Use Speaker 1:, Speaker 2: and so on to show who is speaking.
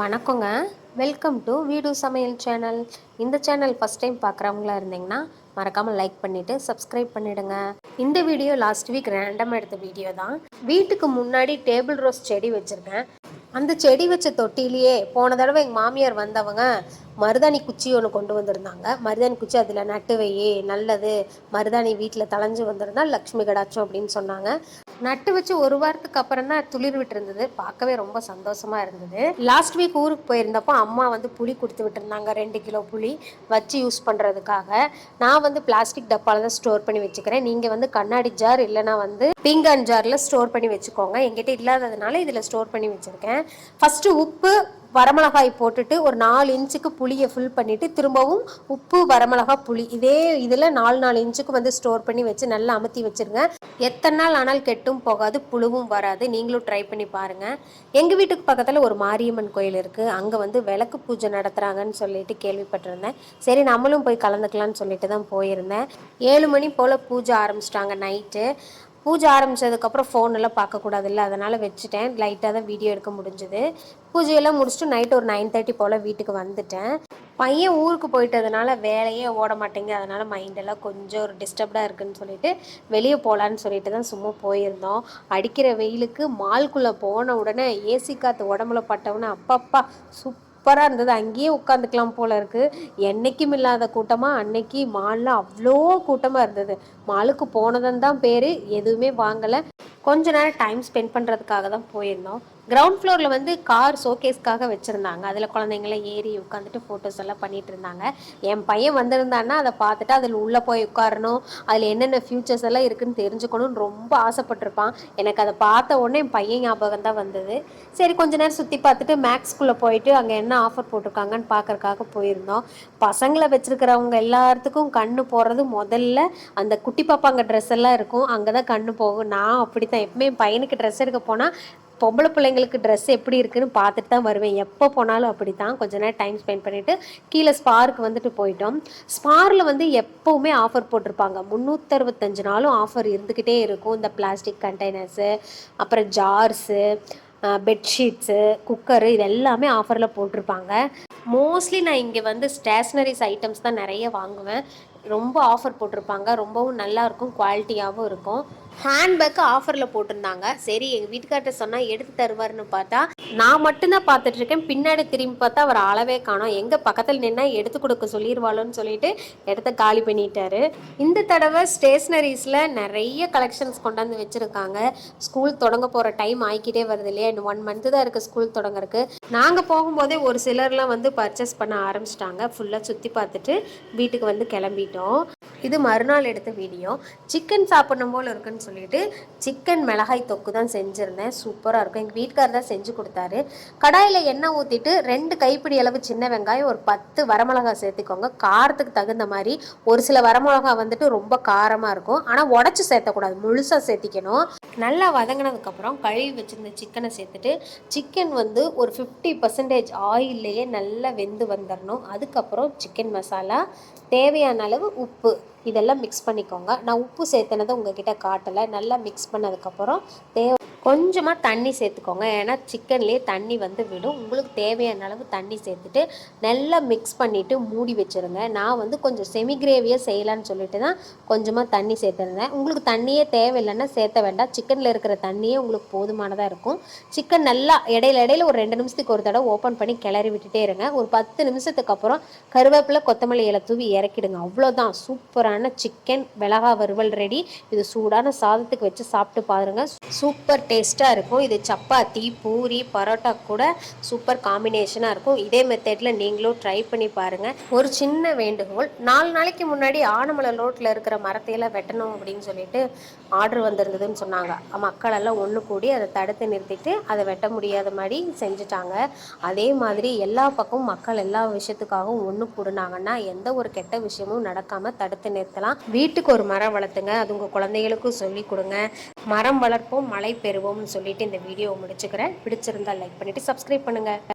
Speaker 1: வணக்கங்க. Welcome to வீடு சமையல் சேனல் இந்த சேனல் ஃபஸ்ட் டைம் பார்க்குறவங்களா இருந்தீங்கன்னா மறக்காமல் லைக் பண்ணிவிட்டு சப்ஸ்கிரைப் பண்ணிவிடுங்க இந்த வீடியோ லாஸ்ட் வீக் ரேண்டமாக எடுத்த வீடியோ தான். வீட்டுக்கு முன்னாடி டேபிள் ரோஸ் செடி வச்சுருக்கேன். அந்த செடி வச்ச தொட்டிலேயே போன தடவை எங்கள் மாமியார் வந்தவங்க மருதாணி குச்சி ஒன்று கொண்டு வந்திருந்தாங்க. மருதாணி குச்சி அதில் நட்டு வை நல்லது. மருதாணி வீட்டில் தளைஞ்சு வந்திருந்தா லக்ஷ்மி கடாச்சம் அப்படின்னு சொன்னாங்க. நட்டு வச்சு ஒரு வாரத்துக்கு அப்புறம் தான் துளிர் விட்டு இருந்தது பார்க்கவே ரொம்ப சந்தோஷமா இருந்தது. லாஸ்ட் வீக் ஊருக்கு போயிருந்தப்போ அம்மா வந்து புளி கொடுத்து விட்டுருந்தாங்க ரெண்டு கிலோ புளி வச்சு யூஸ் பண்ணுறதுக்காக நான் வந்து பிளாஸ்டிக் டப்பாவில் தான் ஸ்டோர் பண்ணி வச்சுக்கிறேன். நீங்கள் வந்து கண்ணாடி ஜார் இல்லைனா வந்து பீங்கான் ஜாரில் ஸ்டோர் பண்ணி வச்சுக்கோங்க. எங்கிட்ட இல்லாததுனால இதில் ஸ்டோர் பண்ணி வச்சுருக்கேன். ஃபஸ்ட்டு உப்பு வரமிளகாய் போட்டுட்டு ஒரு நாலு இன்ச்சுக்கு புளியை ஃபில் பண்ணிவிட்டு திரும்பவும் உப்பு வரமிளகாய் புளி. இதே இதில் நாலு நாலு இன்ச்சுக்கு வந்து ஸ்டோர் பண்ணி வச்சு நல்லா அமுத்தி வச்சுருங்க. எத்தனை நாள் ஆனால் கெட்டும் போகாது புழுவும் வராது. நீங்களும் ட்ரை பண்ணி பாருங்கள் எங்கள் வீட்டுக்கு பக்கத்தில் ஒரு மாரியம்மன் கோயில் இருக்குது அங்கே வந்து விளக்கு பூஜை நடத்துகிறாங்கன்னு சொல்லிட்டு கேள்விப்பட்டிருந்தேன். சரி நம்மளும் போய் கலந்துக்கலாம்னு சொல்லிட்டு தான் போயிருந்தேன். ஏழு மணி போல் பூஜை ஆரம்பிச்சிட்டாங்க நைட்டு. பூஜை ஆரம்பித்ததுக்கப்புறம் ஃபோனெல்லாம் பார்க்கக்கூடாதுல்ல அதனால் வச்சுட்டேன். லைட்டாக தான் வீடியோ எடுக்க முடிஞ்சுது. பூஜையெல்லாம் முடிச்சுட்டு நைட் ஒரு நைன் தேர்ட்டி போல் வீட்டுக்கு வந்துட்டேன். பையன் ஊருக்கு போயிட்டதுனால வேலையே ஓட மாட்டேங்க அதனால் மைண்டெல்லாம் கொஞ்சம் ஒரு டிஸ்டர்ப்டாக இருக்குதுன்னு சொல்லிட்டு வெளியே போகலான்னு சொல்லிட்டு தான் சும்மா போயிருந்தோம். அடிக்கிற வெயிலுக்கு மால்குள்ளே போன உடனே ஏசி காற்று உடம்புல பட்டவுடனே அப்பப்பா சூப் சூப்பராக இருந்தது. அங்கேயே உட்காந்துக்கலாம் போல இருக்குது என்றைக்கும் இல்லாத கூட்டமாக அன்னைக்கு மாலில் அவ்வளோ கூட்டமாக இருந்தது. மாலுக்கு போனதுன்னு தான் பேர் எதுவுமே வாங்கலை. கொஞ்ச நேரம் டைம் ஸ்பெண்ட் பண்ணுறதுக்காக தான் போயிருந்தோம். கிரவுண்ட் ஃப்ளோரில் வந்து கார் ஷோகேஸ்க்காக வச்சுருந்தாங்க. அதில் குழந்தைங்களாம் ஏறி உட்காந்துட்டு ஃபோட்டோஸ் எல்லாம் பண்ணிகிட்டு இருந்தாங்க. என் பையன் வந்திருந்தான்னா அதை பார்த்துட்டு அதில் உள்ளே போய் உட்காரணும். அதில் என்னென்ன ஃபியூச்சர்ஸ் எல்லாம் இருக்குதுன்னு தெரிஞ்சுக்கணும்னு ரொம்ப ஆசைப்பட்டிருப்பான். எனக்கு அதை பார்த்த உடனே என் பையன் ஞாபகம் தான் வந்தது. சரி கொஞ்ச நேரம் சுற்றி பார்த்துட்டு மேக்ஸ்குள்ளே போயிட்டு அங்கே என்ன ஆஃபர் போட்டிருக்காங்கன்னு பார்க்கறக்காக போயிருந்தோம். பசங்களை வச்சுருக்கிறவங்க எல்லாத்துக்கும் கண்ணு போடுறது முதல்ல அந்த குட்டி குட்டி பாப்பாங்க ட்ரெஸ் எல்லாம் இருக்கும். அங்கே தான் கண்ணு போகும். நான் அப்படி தான் எப்பவுமே என் பையனுக்கு ட்ரெஸ் எடுக்க போனால் பொம்பளை பிள்ளைங்களுக்கு ட்ரெஸ் எப்படி இருக்குன்னு பார்த்துட்டு தான் வருவேன். எப்போ போனாலும் அப்படி தான் கொஞ்ச நேரம் டைம் ஸ்பெண்ட் பண்ணிவிட்டு கீழே ஸ்பார்க்கு வந்துட்டு போயிட்டோம். ஸ்பாரில் வந்து எப்போவுமே ஆஃபர் போட்டிருப்பாங்க. முந்நூற்றறுபத்தஞ்சு நாளும் ஆஃபர் இருந்துக்கிட்டே இருக்கும். இந்த பிளாஸ்டிக் கண்டெய்னர்ஸு அப்புறம் ஜார்ஸு பெட்ஷீட்ஸு குக்கரு இது எல்லாமே ஆஃபரில் போட்டிருப்பாங்க. மோஸ்ட்லி நான் இங்கே வந்து ஸ்டேஷ்னரிஸ் ஐட்டம்ஸ் தான் நிறைய வாங்குவேன். ரொம்ப ஆஃபர் போட்டிருப்பாங்க. ரொம்பவும் நல்லாயிருக்கும் குவாலிட்டியாகவும் இருக்கும். ஹேண்ட்பேக்கு ஆஃபரில் போட்டிருந்தாங்க. சரி எங்கள் வீட்டுக்கார்ட்ட சொன்னால் எடுத்து தருவார்னு பார்த்தா நான் மட்டும்தான் பார்த்துட்ருக்கேன் பின்னாடி திரும்பி பார்த்தா அவர் அளவே காணும். எங்கள் பக்கத்தில் நின்னா எடுத்து கொடுக்க சொல்லிடுவாளோன்னு சொல்லிட்டு இடத்த காலி பண்ணிட்டாரு. இந்த தடவை ஸ்டேஷ்னரிஸில் நிறைய கலெக்ஷன்ஸ் கொண்டாந்து வச்சுருக்காங்க. ஸ்கூல் தொடங்க போகிற டைம் ஆகிக்கிட்டே வருது இல்லையா? இன்னும் ஒன் மந்த்து தான் இருக்குது ஸ்கூல் தொடங்குறதுக்கு. நாங்கள் போகும்போதே ஒரு சிலர்லாம் வந்து பர்ச்சேஸ் பண்ண ஆரம்பிச்சிட்டாங்க. ஃபுல்லாக சுற்றி பார்த்துட்டு வீட்டுக்கு வந்து கிளம்பிட்டோம். இது மறுநாள் எடுத்த வீடியோ சிக்கன் சாப்பிடணும் போல் இருக்குன்னு சொல்லிட்டு சிக்கன் மிளகாய் தொக்கு தான் செஞ்சுருந்தேன். சூப்பராக இருக்கும். எங்கள் வீட்டுக்கார் தான் செஞ்சு கொடுத்தாரு. கடாயில் எண்ணெய் ஊற்றிட்டு ரெண்டு கைப்பிடி அளவு சின்ன வெங்காயம் ஒரு பத்து வரமிளகாய் சேர்த்துக்கோங்க. காரத்துக்கு தகுந்த மாதிரி ஒரு சில வரமிளகாய் வந்துட்டு ரொம்ப காரமாக இருக்கும். ஆனால் உடச்சி சேர்த்தக்கூடாது. முழுசாக சேர்த்திக்கணும். நல்லா வதங்கினதுக்கப்புறம் கழுவி வச்சுருந்த சிக்கனை சேர்த்துட்டு சிக்கன் வந்து ஒரு ஃபிஃப்டி பர்சன்டேஜ் ஆயில்லையே நல்லா வெந்து வந்துடணும் அதுக்கப்புறம் சிக்கன் மசாலா தேவையான அளவு உப்பு. இதெல்லாம் மிக்ஸ் பண்ணிக்கோங்க. நான் உப்பு சேர்த்துனதை உங்ககிட்ட காட்டலை. நல்லா மிக்ஸ் பண்ணதுக்கப்புறம் தேவை கொஞ்சமாக தண்ணி சேர்த்துக்கோங்க. ஏன்னா சிக்கன்லேயே தண்ணி வந்து விடும். உங்களுக்கு தேவையான அளவு தண்ணி சேர்த்துட்டு நல்லா மிக்ஸ் பண்ணிவிட்டு மூடி வச்சுருங்க. நான் வந்து கொஞ்சம் செமி கிரேவியாக செய்யலான்னு சொல்லிட்டு தான் கொஞ்சமாக தண்ணி சேர்த்துருந்தேன். உங்களுக்கு தண்ணியே தேவையில்லைன்னா சேர்த்த வேண்டாம். சிக்கனில் இருக்கிற தண்ணியே உங்களுக்கு போதுமானதாக இருக்கும். சிக்கன் நல்லா இடையில இடையில ஒரு ரெண்டு நிமிஷத்துக்கு ஒரு தடவை ஓப்பன் பண்ணி கிளறி விட்டுட்டே இருங்க. ஒரு பத்து நிமிஷத்துக்கு அப்புறம் கருவேப்பிலை கொத்தமல்லி இலை தூவி இறக்கிடுங்க. அவ்வளோதான் சூப்பரான சிக்கன் மிளகா வறுவல் ரெடி இது சூடான சாதத்துக்கு வச்சு சாப்பிட்டு பாருங்கள் சூப்பர் டேஸ்ட்டாக இருக்கும். இது சப்பாத்தி பூரி பரோட்டா கூட சூப்பர் காம்பினேஷனாக இருக்கும். இதே மெத்தடில் நீங்களும் ட்ரை பண்ணி பாருங்கள் ஒரு சின்ன வேண்டுகோள். நாலு நாளைக்கு முன்னாடி ஆனமலை ரோட்டில் இருக்கிற மரத்தையெல்லாம் வெட்டணும் அப்படின்னு சொல்லிட்டு ஆர்டர் வந்திருந்ததுன்னு சொன்னாங்க. மக்களெல்லாம் ஒன்று கூடி அதை தடுத்து நிறுத்திட்டு அதை வெட்ட முடியாத மாதிரி செஞ்சுட்டாங்க. அதே மாதிரி எல்லா பக்கமும் மக்கள் எல்லா விஷயத்துக்காகவும் ஒன்று கூடுனாங்கன்னா எந்த ஒரு கெட்ட விஷயமும் நடக்காமல் தடுத்து நிறுத்தலாம். வீட்டுக்கு ஒரு மரம் வளர்த்துங்க. அது உங்கள் குழந்தைகளுக்கும் சொல்லி கொடுங்க. மரம் வளர்ப்போம் மழை பெறுவோம்னு சொல்லிட்டு இந்த வீடியோவை முடிச்சுக்கிறேன். பிடிச்சிருந்தா லைக் பண்ணிவிட்டு சப்ஸ்கிரைப் பண்ணுங்கள்